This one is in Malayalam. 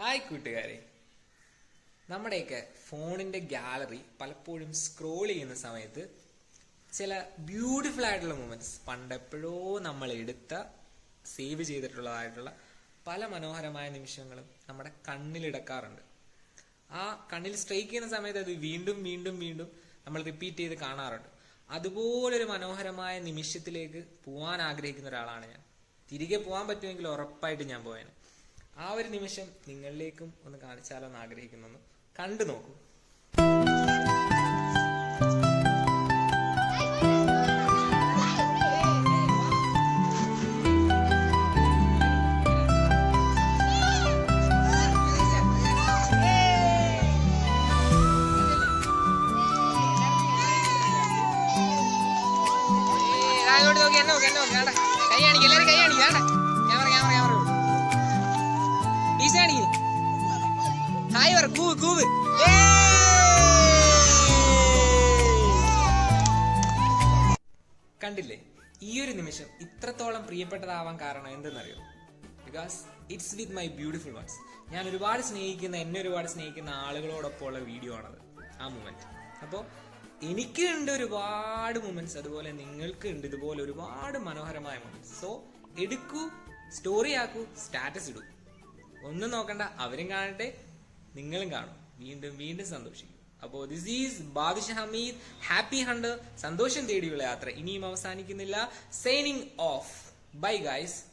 ഹായ് കൂട്ടുകാരെ. നമ്മുടെയൊക്കെ ഫോണിന്റെ ഗാലറി പലപ്പോഴും സ്ക്രോൾ ചെയ്യുന്ന സമയത്ത് ചില ബ്യൂട്ടിഫുൾ ആയിട്ടുള്ള മൂമെന്റ്സ് പണ്ടെപ്പോഴോ നമ്മൾ എടുത്ത സേവ് ചെയ്തിട്ടുള്ളതായിട്ടുള്ള പല മനോഹരമായ നിമിഷങ്ങളും നമ്മുടെ കണ്ണിലിടക്കാറുണ്ട് ആ കണ്ണിൽ സ്ട്രൈക്ക് ചെയ്യുന്ന സമയത്ത് അത് വീണ്ടും വീണ്ടും വീണ്ടും നമ്മൾ റിപ്പീറ്റ് ചെയ്ത് കാണാറുണ്ട്. അതുപോലൊരു മനോഹരമായ നിമിഷത്തിലേക്ക് പോകാൻ ആഗ്രഹിക്കുന്ന ഒരാളാണ് ഞാൻ. തിരികെ പോകാൻ പറ്റുമെങ്കിൽ ഉറപ്പായിട്ട് ഞാൻ പോയേനെ ആ ഒരു നിമിഷം നിങ്ങളിലേക്കും ഒന്ന് കാണിച്ചാലോ എന്ന് ആഗ്രഹിക്കുന്നു കണ്ടു നോക്കൂ. ഓക്കെ നോക്കി നോക്കി. ഹായ് പറ കൂവ് കൂവ് കണ്ടില്ലേ? ഈ ഒരു നിമിഷം ഇത്രത്തോളം പ്രിയപ്പെട്ടതാവാൻ കാരണം എന്തെന്നറിയോ? Because it's with my beautiful ones ഞാൻ ഒരുപാട് സ്നേഹിക്കുന്ന എന്നെ ഒരുപാട് സ്നേഹിക്കുന്ന ആളുകളോടൊപ്പമുള്ള വീഡിയോ ആണത്. ആ മൂമെന്റ് അപ്പോൾ എനിക്ക് ഉണ്ട് ഒരുപാട് മൂമെന്റ്സ് അതുപോലെ നിങ്ങൾക്ക് ഉണ്ട് ഇതുപോലെ ഒരുപാട് മനോഹരമായ മൂമെന്റ്സ് സോ എടുക്കൂ സ്റ്റോറി ആക്കൂ സ്റ്റാറ്റസ് ഇടൂ. ഒന്നും നോക്കണ്ട അവരും കാണട്ടെ നിങ്ങളും കാണും. വീണ്ടും വീണ്ടും സന്തോഷിക്കും. അപ്പോൾ this is Badisha Hameed happy hunt സന്തോഷം തേടിയുള്ള യാത്ര. ഇനിയും അവസാനിക്കുന്നില്ല. Signing off bye guys